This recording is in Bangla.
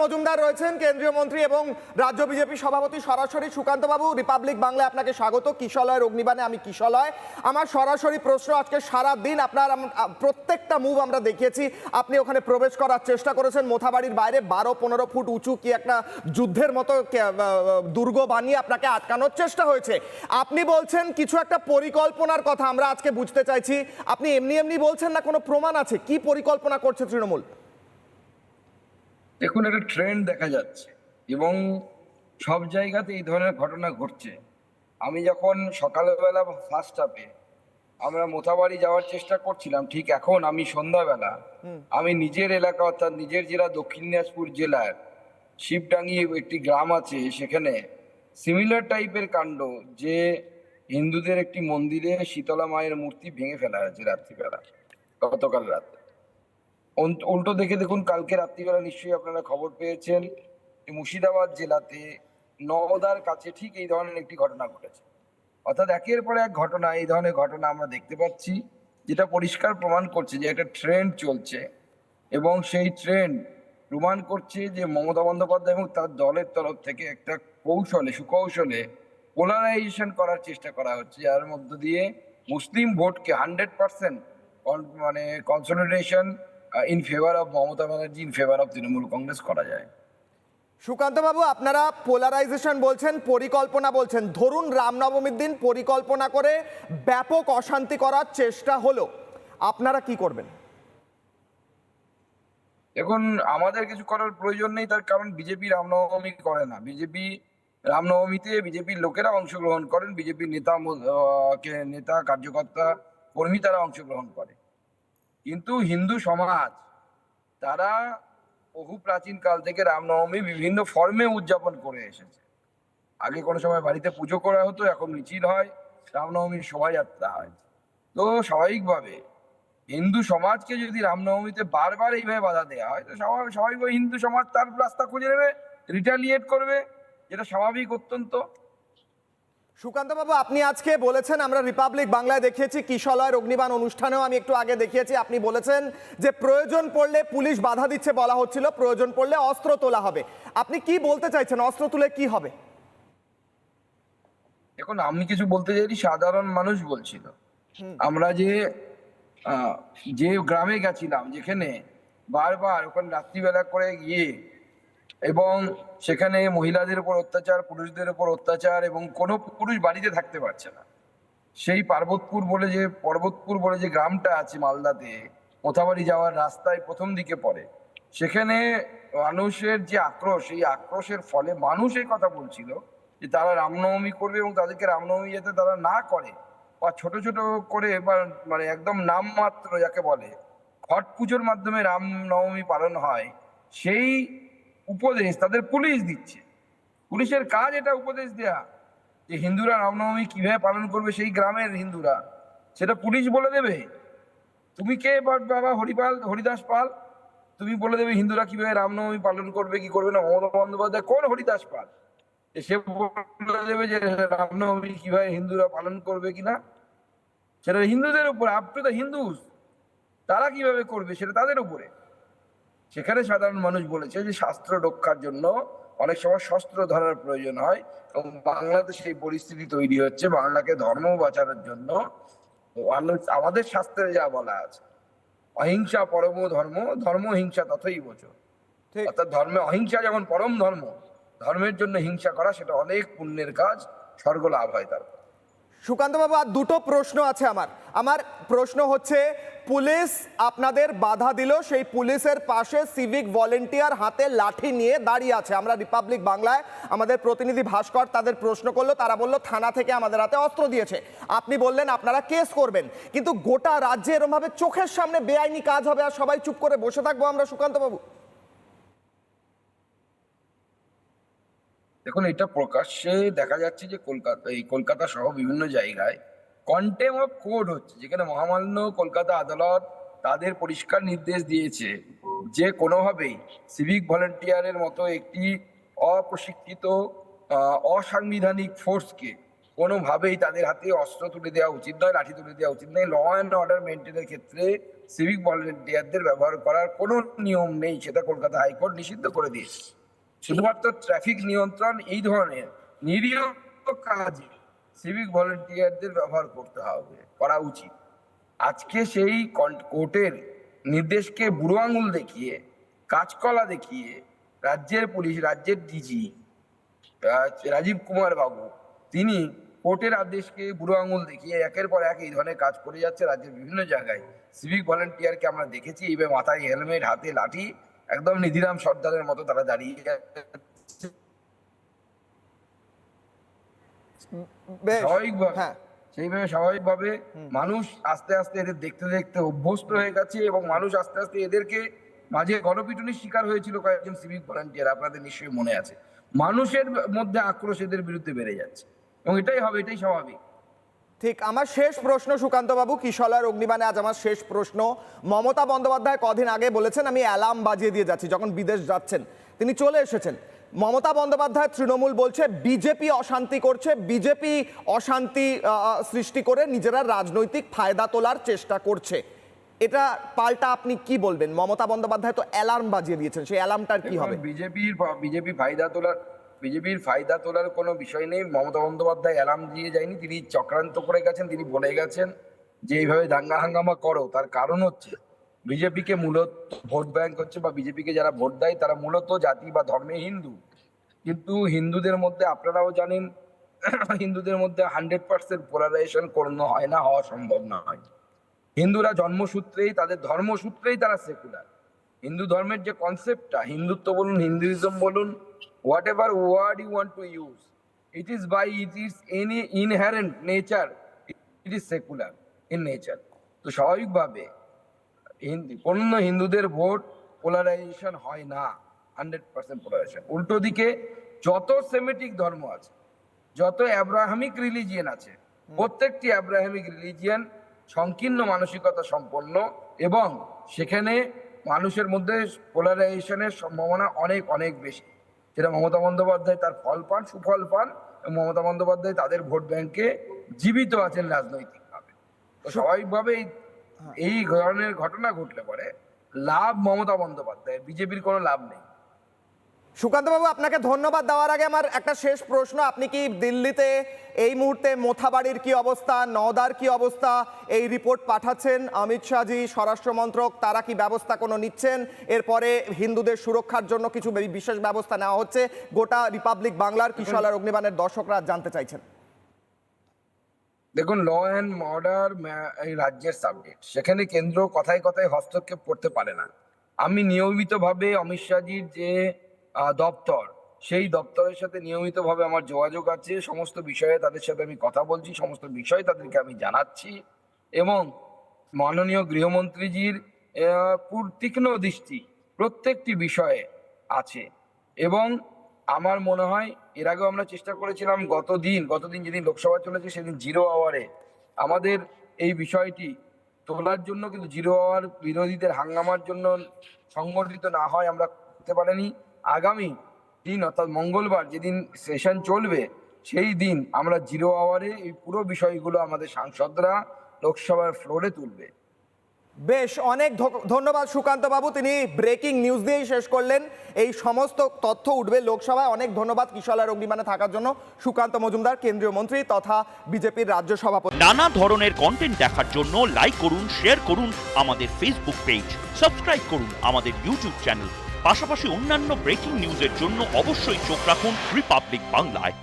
মজুমদার রয়েছেন কেন্দ্রীয় মন্ত্রী এবং রাজ্য বিজেপি সভাপতি সরাসরি সুকান্ত বাবু রিপাবলিক বাংলায় আপনাকে স্বাগত। কিশলয় অগ্নিবাণে আমি কিশলয়। আমার সরাসরি প্রশ্ন, আজকে সারা দিন আপনার প্রত্যেকটা মুভ আমরা দেখিয়েছি। আপনি ওখানে প্রবেশ করার চেষ্টা করেছেন। মোথাবাড়ির বাইরে বারো পনেরো ফুট উঁচু কি একটা যুদ্ধের মতো দুর্গ বানিয়ে আপনাকে আটকানোর চেষ্টা হয়েছে। আপনি বলছেন কিছু একটা পরিকল্পনার কথা আমরা আজকে বুঝতে চাইছি। আপনি এমনি এমনি বলছেন না, কোনো প্রমাণ আছে? কি পরিকল্পনা করছে তৃণমূল? দেখুন একটা ট্রেন্ড দেখা যাচ্ছে এবং সব জায়গাতে এই ধরনের ঘটনা ঘটছে। আমি যখন সকালবেলা ফার্স্ট হাফে আমরা মোথাবাড়ি যাওয়ার চেষ্টা করছিলাম ঠিক এখন আমি সন্ধ্যাবেলা আমি নিজের এলাকা অর্থাৎ নিজের জেলা দক্ষিণ দিনাজপুর জেলার শিবডাঙ্গি একটি গ্রাম আছে সেখানে সিমিলার টাইপের কাণ্ড যে হিন্দুদের একটি মন্দিরে শীতলা মায়ের মূর্তি ভেঙে ফেলা হয়েছে রাত্রিবেলা গতকাল রাতে। উল- উল্টো দেখে দেখুন, কালকে রাত্রিবেলা নিশ্চয়ই আপনারা খবর পেয়েছেন মুর্শিদাবাদ জেলাতে নওদার কাছে ঠিক এই ধরনের একটি ঘটনা ঘটেছে। অর্থাৎ একের পর এক ঘটনা, এই ধরনের ঘটনা আমরা দেখতে পাচ্ছি, যেটা পরিষ্কার প্রমাণ করছে যে একটা ট্রেন্ড চলছে এবং সেই ট্রেন্ড প্রমাণ করছে যে মমতা বন্দ্যোপাধ্যায় এবং তার দলের তরফ থেকে একটা কৌশলে, সুকৌশলে পোলারাইজেশন করার চেষ্টা করা হচ্ছে, যার মধ্য দিয়ে মুসলিম ভোটকে হান্ড্রেড পার্সেন্ট মানে consolidation in favour of Mamata Banerjee in favour of Trinamool Congress করা যায়। সুকান্ত বাবু আপনারা পোলারাইজেশন বলছেন পরিকল্পনা বলছেন। ধরুন রামনবমীর দিন পরিকল্পনা করে ব্যাপক অশান্তি করার চেষ্টা হলো। আপনারা কি করবেন? এখন আমাদের কিছু করার প্রয়োজন নেই তার কারণ বিজেপি রামনবমী করে না। বিজেপি রামনবমীতে বিজেপির লোকেরা অংশগ্রহণ করেন বিজেপির নেতা নেতা কার্যকর্তা কর্মী তারা অংশগ্রহণ করে। কিন্তু হিন্দু সমাজ, তারা বহু প্রাচীন কাল থেকে রামনবমী বিভিন্ন ফর্মে উদযাপন করে এসেছে। আগে কোনো সময় বাড়িতে পুজো করা হতো, এখন মিছিল হয়, রামনবমীর শোভাযাত্রা হয়। তো স্বাভাবিকভাবে হিন্দু সমাজকে যদি রামনবমীতে বারবার এইভাবে বাধা দেওয়া হয়, তো স্বাভাবিক স্বাভাবিকভাবে হিন্দু সমাজ তার রাস্তা খুঁজে নেবে রিটালিয়েট করবে, যেটা স্বাভাবিক অত্যন্ত। সুকান্ত বাবু আপনি আজকে বলেছেন আমরা রিপাবলিক বাংলায় দেখিয়েছি কিশলয়ের অগ্নিবাণ অনুষ্ঠানেও আমি একটু আগে দেখিয়েছি আপনি বলেছেন যে প্রয়োজন পড়লে পুলিশ বাধা দিচ্ছে বলা হচ্ছিল প্রয়োজন পড়লে অস্ত্র তোলা হবে। আপনি কি বলতে চাইছেন অস্ত্র তুলে কি হবে? এখন আমি কিছু বলতে চাইছি সাধারণ মানুষ বলছিল। আমরা যে যে গ্রামে গেছিলাম যেখানে বারবার ওখানে রাত্রিবেলা করে গিয়ে এবং সেখানে মহিলাদের উপর অত্যাচার, পুরুষদের উপর অত্যাচার এবং কোনো পুরুষ বাড়িতে থাকতে পারছে না। সেই পার্বতপুর বলে যে, পর্বতপুর বলে যে গ্রামটা আছে মালদাতে, মোথাবাড়ি যাওয়ার রাস্তায় প্রথম দিকে পড়ে। সেখানে মানুষের যে আক্রোশ, এই আক্রোশের ফলে মানুষ এই কথা বলছিল যে, তারা রামনবমী করবে এবং তাদেরকে রামনবমী যাতে তারা না করে বা ছোট ছোট করে বা মানে একদম নামমাত্র যাকে বলে, ঘট পুজোর মাধ্যমে রামনবমী পালন হয়, সেই উপদেশ তাদের পুলিশ দিচ্ছে। পুলিশের কাজ এটা উপদেশ দেয়া। যে হিন্দুরা রামনবমী কীভাবে পালন করবে সেই গ্রামের হিন্দুরা, সেটা পুলিশ বলে দেবে। তুমি কে বাবা হরিপাল, হরিদাস পাল? তুমি বলে দেবে হিন্দুরা কীভাবে রামনবমী পালন করবে, কি করবে না? মমতা বন্দ্যোপাধ্যায় কোন হরিদাস পাল? সে বলে দেবে যে রামনবমী কীভাবে হিন্দুরা পালন করবে কিনা সেটা হিন্দুদের উপর, আপ টু দ্য হিন্দুস তারা কীভাবে করবে সেটা তাদের উপরে। সেখানে সাধারণ মানুষ বলেছে যে শাস্ত্র রক্ষার জন্য অনেক সময় শস্ত্র ধরার প্রয়োজন হয় এবং বাংলাতে সেই পরিস্থিতি তৈরি হচ্ছে বাংলাকে ধর্ম বাঁচানোর জন্য। আমাদের শাস্ত্রে যা বলা আছে অহিংসা পরম ধর্ম ধর্ম হিংসা বছর ঠিক। অর্থাৎ ধর্মে অহিংসা যেমন পরম ধর্ম ধর্মের জন্য হিংসা করা সেটা অনেক পুণ্যের কাজ স্বর্গ লাভ হয় তার সুকান্ত বাবু আর দুটো প্রশ্ন আছে আমার। আমার প্রশ্ন হচ্ছে পুলিশ আপনাদের বাধা দিল, সেই পুলিশের পাশে সিভিক ভলেন্টিয়ার হাতে লাঠি নিয়ে দাঁড়িয়ে আছে। আমরা রিপাবলিক বাংলায় আমাদের প্রতিনিধি ভাস্কর তাদের প্রশ্ন করল, তারা বলল, থানা থেকে আমাদের হাতে অস্ত্র দিয়েছে। আপনি বললেন, আপনারা কেস করবেন। কিন্তু গোটা রাজ্যে এরমভাবে চোখের সামনে বেআইনি কাজ হবে আর সবাই চুপ করে বসে থাকব আমরা, সুকান্ত বাবু? দেখুন, এটা প্রকাশ্যে দেখা যাচ্ছে যে কলকাতা, এই কলকাতা সহ বিভিন্ন জায়গায় কন্টেম অফ কোর্ট হচ্ছে, যেখানে মহামান্য কলকাতা আদালত তাদের পরিষ্কার নির্দেশ দিয়েছে যে কোনোভাবেই সিভিক ভলেন্টিয়ারের মতো একটি অপ্রশিক্ষিত অসাংবিধানিক ফোর্সকে কোনোভাবেই তাদের হাতে অস্ত্র তুলে দেওয়া উচিত নয়, লাঠি তুলে দেওয়া উচিত নয়। ল অ্যান্ড অর্ডার মেনটেনের ক্ষেত্রে সিভিক ভলেন্টিয়ারদের ব্যবহার করার কোনো নিয়ম নেই, সেটা কলকাতা হাইকোর্ট নিষিদ্ধ করে দিয়েছে। শুধুমাত্র ট্রাফিক নিয়ন্ত্রণ এই ধরনের নিরীহ কাজে সিভিক ভলেন্টিয়ারদের ব্যবহার করতে হবে, করা উচিত। আজকে সেই কোর্টের নির্দেশকে বুড়ো আঙুল দেখিয়ে কাজকলা দেখিয়ে রাজ্যের পুলিশ, রাজ্যের ডিজি রাজীব কুমার বাবু, তিনি কোর্টের আদেশকে বুড়ো আঙুল দেখিয়ে একের পর এক এই ধরনের কাজ করে যাচ্ছে রাজ্যের বিভিন্ন জায়গায়। সিভিক ভলেন্টিয়ারকে আমরা দেখেছি এইভাবে মাথায় হেলমেট হাতে লাঠি, একদম নিধিরাম সর্দারের মতো তারা দাঁড়িয়ে স্বাভাবিকভাবে। হ্যাঁ। সেইভাবে স্বাভাবিকভাবে মানুষ আস্তে আস্তে এদের দেখতে দেখতে অভ্যস্ত হয়ে গেছে এবং মানুষ আস্তে আস্তে এদেরকে মাঝে গণপিটুনির শিকার হয়েছিল কয়েকজন সিভিক ভলান্টিয়ার আপনাদের নিশ্চয়ই মনে আছে। মানুষের মধ্যে আক্রোশ এদের বিরুদ্ধে বেড়ে যাচ্ছে এবং এটাই হবে এটাই স্বাভাবিক। ঠিক আমার শেষ প্রশ্ন সুকান্ত বাবু কিশলয়ের অগ্নিবাণে আজ আমার শেষ প্রশ্ন? মমতা বন্দ্যোপাধ্যায় কদিন আগে বলেছেন আমি অ্যালার্ম বাজিয়ে দিয়ে যাচ্ছি যখন বিদেশ যাচ্ছেন তিনি চলে এসেছেন। মমতা বন্দ্যোপাধ্যায় তৃণমূল বলছে বিজেপি অশান্তি করছে বিজেপি অশান্তি সৃষ্টি করে নিজেরা রাজনৈতিক ফায়দা তোলার চেষ্টা করছে। এটা পাল্টা আপনি কি বলবেন? মমতা বন্দ্যোপাধ্যায় তো অ্যালার্ম বাজিয়ে দিয়েছেন সেই অ্যালার্মটার কি হবে? বিজেপির বিজেপি ফায়দা তোলার বিজেপির ফায়দা তোলার কোনো বিষয় নেই। মমতা বন্দ্যোপাধ্যায় অ্যালার্ম দিয়ে যায়নি তিনি চক্রান্ত করে গেছেন তিনি বলে গেছেন। যে এইভাবে দাঙ্গা হাঙ্গামা করো তার কারণ হচ্ছে বিজেপিকে মূলত ভোট ব্যাংক হচ্ছে বা বিজেপিকে যারা ভোট দেয় তারা মূলত জাতি বা ধর্মে হিন্দু। কিন্তু হিন্দুদের মধ্যে আপনারাও জানেন, হিন্দুদের মধ্যে হান্ড্রেড পার্সেন্ট পোলারাইজেশন কোনো হয় না, হওয়া সম্ভব নয়। হিন্দুরা জন্মসূত্রেই তাদের ধর্মসূত্রেই তারা সেকুলার হিন্দু ধর্মের যে কনসেপ্টটা হিন্দুত্ব বলুন, হিন্দুইজম বলুন whatever word you want to use it is by it is any inherent nature it is secular in nature তো স্বাভাবিকভাবে অন্য হিন্দুদের ভোট পোলারাইজেশন হয় না হান্ড্রেড পার্সেন্ট পোলারাইজেশন উল্টো দিকে যত সেমেটিক ধর্ম আছে যত অ্যাব্রাহামিক রিলিজিয়ান আছে প্রত্যেকটি অ্যাব্রাহামিক রিলিজিয়ান সংকীর্ণ মানসিকতা সম্পন্ন এবং সেখানে মানুষের মধ্যে পোলারাইজেশনের সম্ভাবনা অনেক অনেক বেশি। যেটা মমতা বন্দ্যোপাধ্যায় তার ফল পান সুফল পান এবং মমতা বন্দ্যোপাধ্যায় তাদের ভোট ব্যাংকে জীবিত আছেন রাজনৈতিকভাবে। তো স্বাভাবিকভাবে এই- এই ধরনের ঘটনা ঘটলে পরে লাভ মমতা বন্দ্যোপাধ্যায় বিজেপির কোনো লাভ নেই। সুকান্তবাবু, আপনাকে ধন্যবাদ দেওয়ার আগে আমার একটা শেষ প্রশ্ন। আপনি কি দিল্লিতে এই মুহূর্তে মোথাবাড়ির কি অবস্থা, নওদার কি অবস্থা, এই রিপোর্ট পাঠাচ্ছেন অমিত শাহজি, স্বরাষ্ট্র মন্ত্রক, তারা কি ব্যবস্থা কোনো নিচ্ছেন? এরপরে হিন্দুদের সুরক্ষার জন্য কিছু বিশেষ ব্যবস্থা নেওয়া হচ্ছে। গোটা রিপাবলিক বাংলার কিশলার অগ্নিবাণের দর্শকরা জানতে চাইছেন। দেখুন ল অ্যান্ড অর্ডার এই রাজ্যের সাবজেক্ট সেখানে কেন্দ্র কথায় কথায় হস্তক্ষেপ করতে পারে না। আমি নিয়মিতভাবে অমিত শাহজির যে দপ্তর, সেই দপ্তরের সাথে নিয়মিতভাবে আমার যোগাযোগ আছে। সমস্ত বিষয়ে তাদের সাথে আমি কথা বলছি, সমস্ত বিষয় তাদেরকে আমি জানাচ্ছি এবং মাননীয় গৃহমন্ত্রীজির তীক্ষ্ণ দৃষ্টি প্রত্যেকটি বিষয়ে আছে এবং আমার মনে হয় এর আগেও আমরা চেষ্টা করেছিলাম গতদিন গতদিন যেদিন লোকসভা চলেছে সেদিন জিরো আওয়ারে আমাদের এই বিষয়টি তোলার জন্য কিন্তু জিরো আওয়ার বিরোধীদের হাঙ্গামার জন্য সংগঠিত না হয় আমরা করতে পারিনি। আগামী দিন অর্থাৎ মঙ্গলবার যেদিন সেশন চলবে, সেই দিন আমরা জিরো আওয়ারে এই পুরো বিষয়গুলো আমাদের সাংসদরা লোকসভার ফ্লোরে তুলবে। বেশ, অনেক ধন্যবাদ সুকান্ত বাবু, তিনি ব্রেকিং নিউজ দিয়েই শেষ করলেন। এই সমস্ত তথ্য উঠবে লোকসভায়। অনেক ধন্যবাদ কিশলার অগ্নিমানে থাকার জন্য। সুকান্ত মজুমদার, কেন্দ্রীয় মন্ত্রী তথা বিজেপির রাজ্য সভাপতি। নানা ধরনের কন্টেন্ট দেখার জন্য লাইক করুন শেয়ার করুন আমাদের ফেসবুক পেজ সাবস্ক্রাইব করুন আমাদের ইউটিউব চ্যানেল পাশাপাশি অন্যান্য ব্রেকিং নিউজের জন্য অবশ্যই চোখ রাখুন রিপাবলিক বাংলায়